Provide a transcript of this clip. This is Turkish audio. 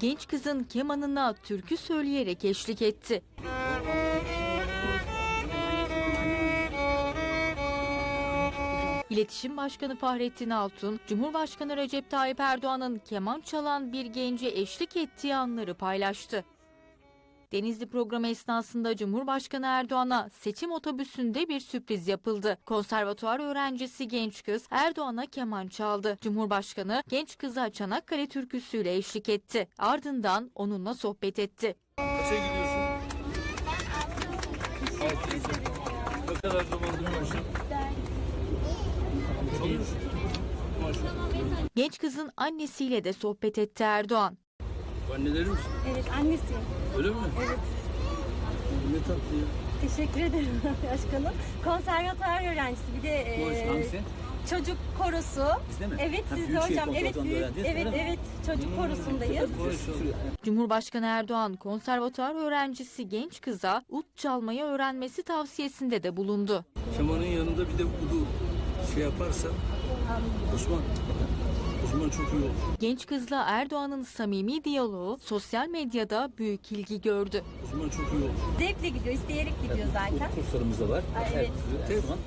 genç kızın kemanına türkü söyleyerek eşlik etti. İletişim Başkanı Fahrettin Altun, Cumhurbaşkanı Recep Tayyip Erdoğan'ın keman çalan bir gence eşlik ettiği anları paylaştı. Denizli programı esnasında Cumhurbaşkanı Erdoğan'a seçim otobüsünde bir sürpriz yapıldı. Konservatuvar öğrencisi genç kız Erdoğan'a keman çaldı. Cumhurbaşkanı genç kıza Çanakkale türküsüyle eşlik etti. Ardından onunla sohbet etti. Kaça gidiyorsun? Ne kadar zamandır. Genç kızın annesiyle de sohbet etti Erdoğan. Anneleri misin? Evet annesiyim. Öyle mi? Evet. Ne tatlı ya. Teşekkür ederim başkanım. Konservatuar öğrencisi bir de e, hangisi? çocuk korosu. Bizde mi? Evet Ha, sizde Büyükşehir hocam. Evet Konservatuvarı'nda büyük, evet öyle mi? evet çocuk korusundayız. Maşallah. Cumhurbaşkanı Erdoğan konservatuar öğrencisi genç kıza ut çalmayı öğrenmesi tavsiyesinde de bulundu. Kemanın yanında bir de udu şey yaparsan Osman. Osman çok iyi olur. Genç kızla Erdoğan'ın samimi diyaloğu sosyal medyada büyük ilgi gördü. Osman çok iyi olur. Zevkle gidiyor, isteyerek gidiyor zaten. Kurslarımız da var. Ay, evet. Her- her zaman